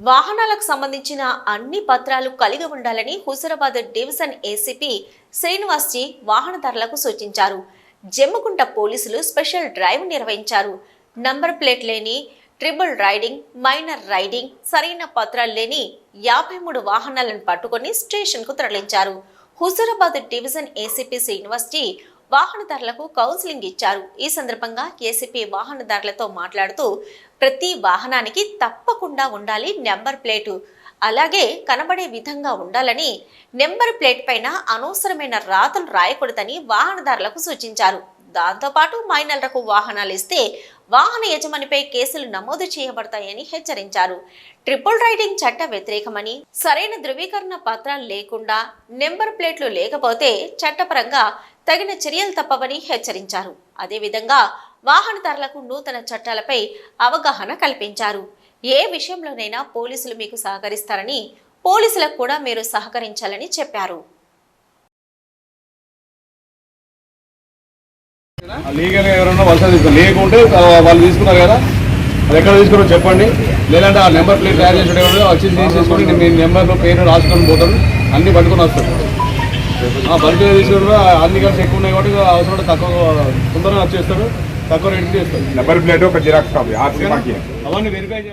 వాహనాలకు సంబంధించిన అన్ని పత్రాలు కలిగి ఉండాలని హుజరాబాద్ డివిజన్ ఏసీపీ శ్రీనివాస్ జీ వాహనదారులకు సూచించారు. జమ్మకుంట పోలీసులు స్పెషల్ డ్రైవ్ నిర్వహించారు. నంబర్ ప్లేట్ లేని ట్రిపుల్ రైడింగ్ మైనర్ రైడింగ్ సరైన పత్రాలు లేని యాభై మూడు వాహనాలను పట్టుకొని స్టేషన్కు తరలించారు. హుజూరాబాద్ డివిజన్ ఏసీపీ శ్రీనివాస్ జీ వాహనదారులకు కౌన్సిలింగ్ ఇచ్చారు. ఈ సందర్భంగా ఏసీపీ వాహనదారులతో మాట్లాడుతూ ప్రతి వాహనానికి తప్పకుండా ఉండాలి నెంబర్ ప్లేటు. అలాగే కనబడే విధంగా ఉండాలని నెంబర్ ప్లేట్ పైన అనవసరమైన రాతలు రాయకూడదని వాహనదారులకు సూచించారు. దాంతోపాటు మైనర్లకు వాహనాలు ఇస్తే వాహన యజమానిపై కేసులు నమోదు చేయబడతాయని హెచ్చరించారు. ట్రిపుల్ రైడింగ్ చట్ట వ్యతిరేకమని సరైన ధృవీకరణ పత్రాలు లేకుండా నెంబర్ ప్లేట్లు లేకపోతే చట్టపరంగా తగిన చర్యలు తప్పవని హెచ్చరించారు. అదేవిధంగా వాహనదారులకు నూతన చట్టాలపై అవగాహన కల్పించారు. ఏ విషయంలోనైనా పోలీసులు మీకు సహకరిస్తారని పోలీసులకు కూడా మీరు సహకరించాలని చెప్పారు. లీగల్ ఎవరైనా వర్షాలు తీసుకో లేకుంటే వాళ్ళు తీసుకున్నారు కదా అది ఎక్కడ తీసుకున్నారో చెప్పండి. లేదంటే ఆ నెంబర్ ప్లేట్ తయారు చేసేటప్పుడు వచ్చి తీసేసుకొని మీ నెంబర్లో పేరు రాసుకొని పోతాను అన్ని పట్టుకొని వస్తాను ఆ బల్క్ తీసుకున్నారు అన్ని కలిసి ఎక్కువ ఉన్నాయి కాబట్టి అవసరం తక్కువ తొందరగా వచ్చేస్తారు తక్కువ రేటుకి చేస్తారు. నెంబర్ ప్లేట్ ఒక జిరాక్స్ కాపీ అవన్నీ వెరిఫై